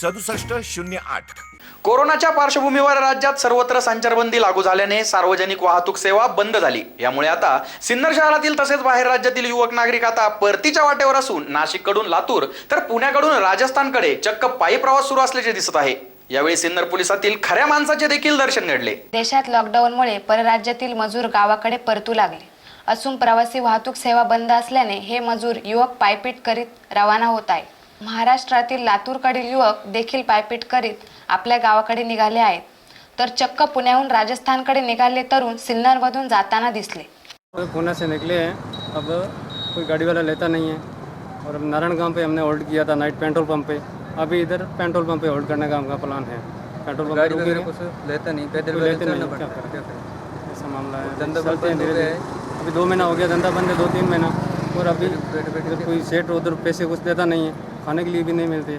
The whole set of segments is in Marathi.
सदुसष्ट शून्य आठ. कोरोनाच्या पार्श्वभूमीवर राज्यात सर्वत्र संचारबंदी लागू झाल्याने सार्वजनिक वाहतूक सेवा बंद झाली. यामुळे आता सिन्नर शहरातील तसेच बाहेर राज्यातील युवक नागरिक आता परतीच्या वाटेवर असून नाशिककडून लातूर तर पुण्याकडून राजस्थानकडे चक्क पायी प्रवास सुरू असल्याचे दिसत आहे. यावेळी सिन्नर पोलिसातील खऱ्या माणसाचे देखील दर्शन घडले. देशात लॉकडाऊनमुळे परराज्यातील मजूर गावाकडे परतू लागले. असून प्रवासी वाहतूक सेवा बंद असल्याने हे मजूर युवक पायपीट करीत रवाना होत आहे महाराष्ट्रातील लातूरकडील युवक देखील पायपीट करीत आपल्या गावाकडे निघाले आहेत. तर चक्क पुण्याहून राजस्थानकडे निघाले तरुण सिन्नरमधून जाताना दिसले. तो पुणे से निकले हैं। अब कोई गाड़ी वाला लेता नहीं है। और अब नारायण गांव पे हमने होल्ड किया था नाइट पेट्रोल पंप पे। अभी इधर पेट्रोल पंप पे होल्ड करने का हमका प्लान है। पेट्रोल पंप पे गाड़ी रुकेंगे। वगैरह कुछ लेता नहीं। पैदल कोई लेते नहीं, क्या पड़ता है करें? क्या करें? ऐसा मामला है। धंधा चलते हैं बंद हो धीरे गया धीरे अभी दो महीना हो गया धंधा बंद है दो तीन महीना। और अभी इधर कोई सेठ उधर पैसे कुछ देता नहीं है। खाने के लिए भी नहीं मिलते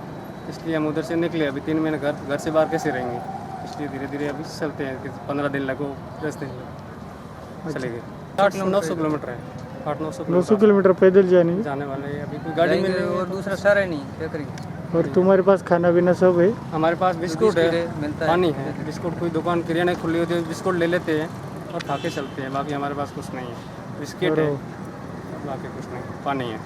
इसलिए हम उधर से निकले। अभी तीन महीने घर घर से बाहर कैसे रहेंगे? इसलिए धीरे धीरे अभी चलते हैं कि पंद्रह दिन लगो दस दिन लगो चले गए। आठ नौ सौ किलोमीटर है? आठ नौ सौ नौ सौ किलोमीटर। पैदल जाने जाने वाले अभी कोई गाड़ी मिल रही है? और दूसरा सारा ही नहीं क्या करेंगे? और तुम्हारे पास खाना पीना सब है? हमारे पास बिस्कुट है है, मिलता है। पानी है बिस्कुट कोई दुकान किराना खुली होती है बिस्कुट ले लेते हैं और खा के चलते हैं। बाकी हमारे पास कुछ नहीं है। बिस्किट है बाकी कुछ नहीं पानी है।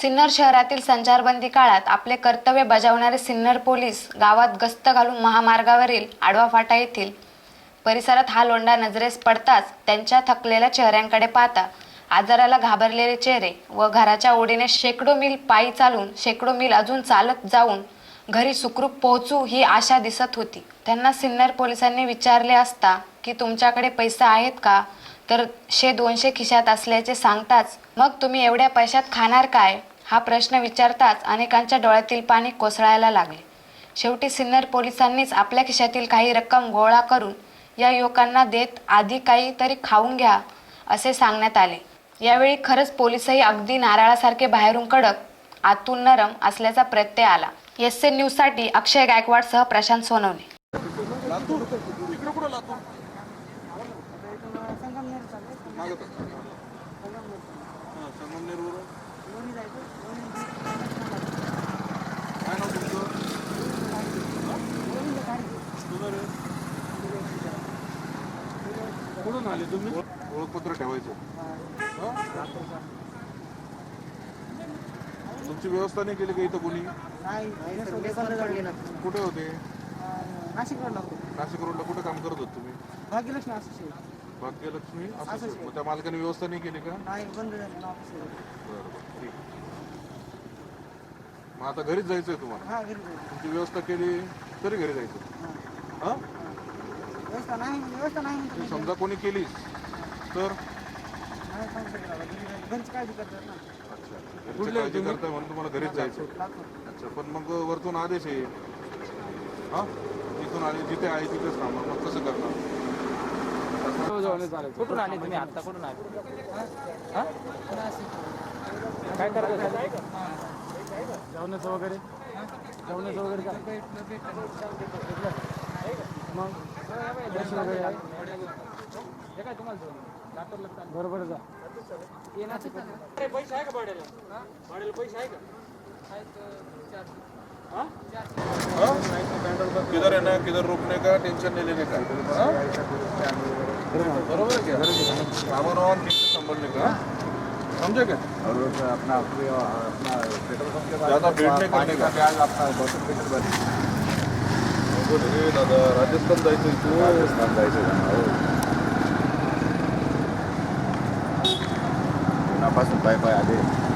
सिन्नर शहरातील संचारबंदी काळात आपले कर्तव्य बजावणारे सिन्नर पोलीस गावात गस्त घालून महामार्गावरील आडवा फाटा येथील परिसरात हा लोंडा नजरेस पडताच त्यांच्या थकलेल्या चेहऱ्यांकडे पाहता आजाराला घाबरलेले चेहरे व घराच्या ओढीने शेकडो मिल पायी चालून शेकडो मिल अजून चालत जाऊन घरी सुखरूप पोहोचू ही आशा दिसत होती. त्यांना सिन्नर पोलिसांनी विचारले असता की तुमच्याकडे पैसा आहेत का? तर शे दोनशे खिशात असल्याचे सांगताच मग तुम्ही एवढ्या पैशात खाणार काय? हा प्रश्न विचारताच अनेकांच्या डोळ्यातील पाणी कोसळायला लागले. शेवटी सिन्नर पोलिसांनीच आपल्या खिशातील काही रक्कम गोळा करून या युवकांना देत आधी काहीतरी खाऊन घ्या असे सांगण्यात आले. यावेळी खरंच पोलिसही अगदी नारळासारखे बाहेरून कडक आतून नरम असल्याचा प्रत्यय आला. एस एन न्यूजसाठी अक्षय गायकवाडसह प्रशांत सोनवणे. कुठून आले तुम्ही? ओळखपत्र ठेवायचं. तुमची व्यवस्था नाही केली का इथं कोणी? कुठे होते? नाशिक रोडला कुठे काम करत होते तुम्ही? भाग्यलक्ष्मी असोसिएट. मग त्या मालकाने व्यवस्था नाही केली का? बरं बरं ठीक. मग आता घरीच जायचंय तुम्हाला? तुमची व्यवस्था केली तरी घरी जायचं हा? ती समजा कोणी केली तर? अच्छा घरची काळजी करताय म्हणून तुम्हाला घरीच जायचं अच्छा पण मग वरतून आदेश आहे. हा? इथून आले जिथे आहे तिथेच थांबा. मग कसं करणार? कुठून आले तुम्ही आता? कुठून आले? काय करायचं? जेवणाचं वगैरे? जेवणाचं वगैरे काय मग? पैसे वगैरे आहे? बरोबर जा. किधर है ना किधर रुकने का? टेंशन नहीं लेने का? बरोबर है क्या सामान वामान ठीक से संभलने का? समझे क्या ज्यादा भीड़ नहीं करने का? अवघड आहे दादा राजस्थान जायचं इथून. राजस्थान जायचं पुण्यापासून हो. पाय पाय आले.